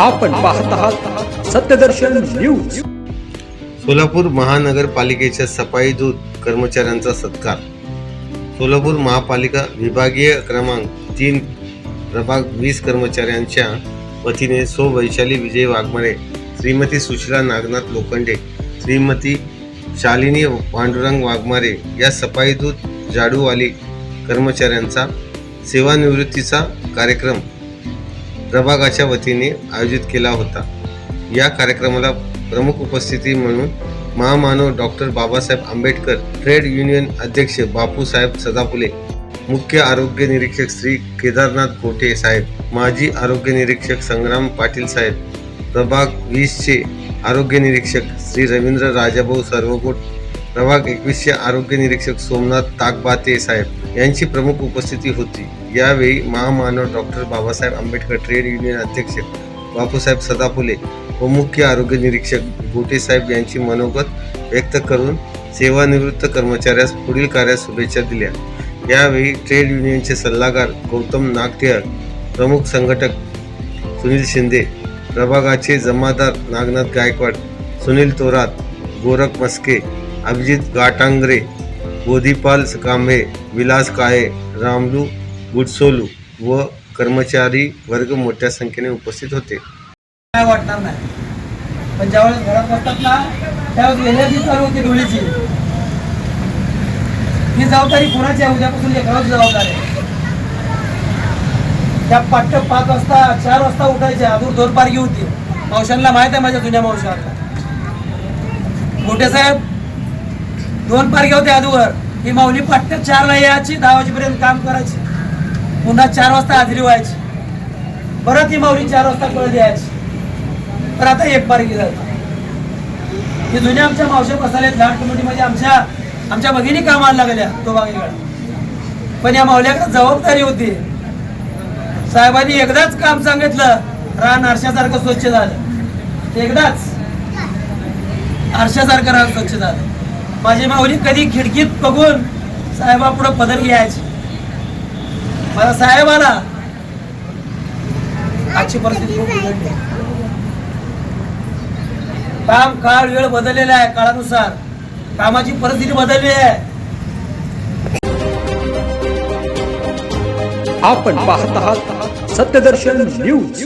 आपण पाहत आहात सत्यदर्शन न्यूज. सोलापूर महानगरपालिकेच्या सफाई दूत कर्मचाऱ्यांचा सत्कार. सोलापूर महापालिका विभागीय क्रमांक तीन प्रभाग वीस कर्मचाऱ्यांच्या वतीने सो वैशाली विजय वाघमारे श्रीमती सुशीला नागनाथ लोखंडे श्रीमती शालिनी पांडुरंग वाघमारे या सफाई दूत जाडूवाली कर्मचाऱ्यांचा सेवानिवृत्तीचा कार्यक्रम प्रभागाच्या वतीने आयोजित केला होता. या कार्यक्रमाला प्रमुख उपस्थिती म्हणून महामानव doctor Babasaheb Ambedkar trade union अध्यक्ष बापूसाहेब सदापुले मुख्य आरोग्य निरीक्षक श्री केदारनाथ गोठे साहेब माजी आरोग्य निरीक्षक संग्राम पाटील साहेब प्रभाग वीसचे आरोग्य निरीक्षक श्री रवींद्र राजाभाऊ सर्वकोट प्रभाग एकवीसचे आरोग्य निरीक्षक सोमनाथ ताकबाते साहेब यांची प्रमुख उपस्थिती होती. यावेळी महामानव doctor Babasaheb Ambedkar trade union अध्यक्ष बापूसाहेब सदाफुले व मुख्य आरोग्य निरीक्षक गोटेसाहेब यांची मनोगत व्यक्त करून सेवानिवृत्त कर्मचाऱ्यास पुढील कार्यात शुभेच्छा दिल्या. यावेळी ट्रेड युनियनचे सल्लागार गौतम नागटियार प्रमुख संघटक सुनील शिंदे प्रभागाचे जमादार नागनाथ गायकवाड सुनील तोरात गोरख मस्के अभिजित गाटांगरे बोधीपाल कांबळे विलास काळे रामलू गुडसोलू व कर्मचारी वर्ग मोठ्या संख्येने उपस्थित होते. काय वाटणार नाही. पण ज्यावेळेस घरात बसतात ना त्यावेळेस एनर्जी चालू होती डोळीची. ही जबाबदारी कोणाची आहे? उद्यापासून लेकराची जबाबदारी आहे. त्या पट्ट पाच वाजता चार वाजता उठायच्या अजून दोन पारखी होती. मावशांना माहीत आहे माझ्या जुन्या मावशांना मोठे साहेब दोन पारख्या होत्या अधूवर ही माऊली पट्ट चारला यायची दहा वाजेपर्यंत काम करायची. पुन्हा चार वाजता हाजरी व्हायची. परत ही माऊली चार वाजता कळ द्यायची. तर आता एक पारखी झाली ही जुन्या आमच्या मावशे बसाले लाट कमिटीमध्ये आमच्या आमच्या भगिनी कामाला लागल्या तो बागेकडे पण या माऊल्याकडे जबाबदारी होती. साहेबांनी एकदाच काम सांगितलं रान आरशासारखं स्वच्छ झालं. एकदाच. आरशासारखं रान स्वच्छ झालं. माझी माऊली कधी खिडकीत बघून साहेबा पुढे पदर घ्यायची. माझा साहेब आला आजची परिस्थिती खूप बिघडली. काम काळ वेळ बदललेला आहे काळानुसार. कामाची परिस्थिती बदलली आहे. आपण पाहत आहात सत्यदर्शन न्यूज.